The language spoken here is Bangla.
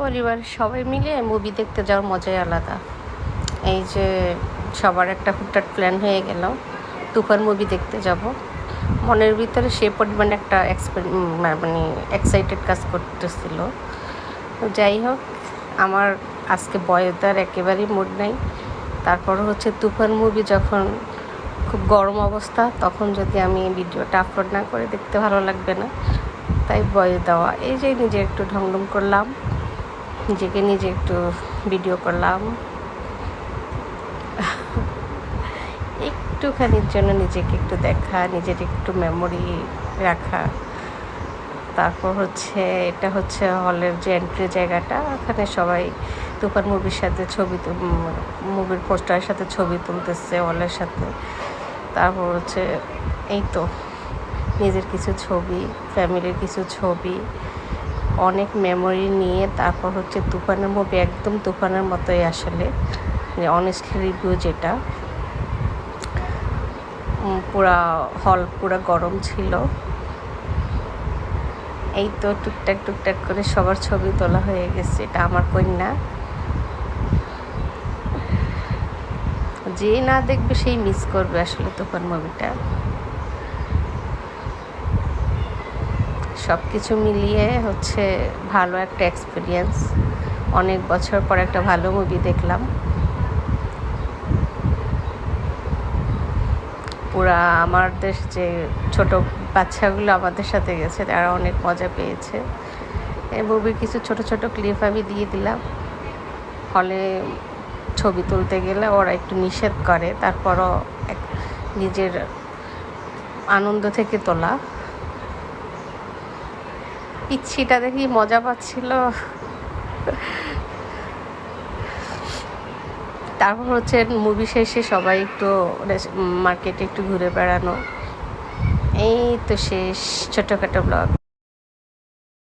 পরিবারের সবাই মিলে মুভি দেখতে যাওয়ার মজাই আলাদা। এই যে সবার একটা হুটহাট প্ল্যান হয়ে গেল, তুফান মুভি দেখতে যাব। মনের ভিতরে সে পরিমাণে একটা মানে এক্সাইটেড কাজ করতেছিল। যাই হোক, আমার আজকে বয়দার একেবারেই মুড নাই। তারপর হচ্ছে তুফান মুভি যখন খুব গরম অবস্থা, তখন যদি আমি ভিডিওটা আপলোড না করে দেখতে ভালো লাগবে না। তাই বয়স দেওয়া। এই যে নিজে একটু ঢংঢং করলাম। নিজেকে নিজে একটু ভিডিও করলাম। একটুখানির জন্য নিজেকে একটু দেখা, নিজের একটু মেমোরি রাখা। তারপর হচ্ছে, এটা হচ্ছে হলের যে এন্ট্রি জায়গাটা, ওখানে সবাই তুফান মুভির সাথে ছবি মুভির পোস্টারের সাথে ছবি তুলতেছে হলের সাথে। তারপর হচ্ছে, এই তো, নিজের কিছু ছবি ফ্যামিলির কিছু ছবি। অনেক মেমোরি নিয়ে তারপর হচ্ছে তুফানের মুভি একদম তুফানের মতোই আসলে। অনেস্টলি রিভিউ যেটা। পুরা হল পুরা গরম ছিল। এই তো টুকটাক টুকটাক করে সবার ছবি তোলা হয়ে গেছে, এটা আমার কন্যা। যে না দেখবে সেই মিস করবে আসলে তুফান মুভিটা সব কিছু মিলিয়ে হচ্ছে ভালো একটা এক্সপিরিয়েন্স অনেক বছর পর একটা ভালো মুভি দেখলাম। পুরা আমাদের যে ছোট বাচ্চাগুলো আমাদের সাথে গেছে, তারা অনেক মজা পেয়েছে। এই মুভির কিছু ছোট ছোট ক্লিপ আমি দিয়ে দিলাম। হলে ছবি তুলতে গেলে ওরা একটু নিষেধ করে, তারপরও নিজের আনন্দ থেকে তোলা। পিচ্ছিটা দেখি মজা পাচ্ছিল। তারপর হচ্ছে মুভি শেষে সবাই একটু মার্কেটে একটু ঘুরে বেড়ানো। এই তো শেষ, ছোটোখাটো ব্লগ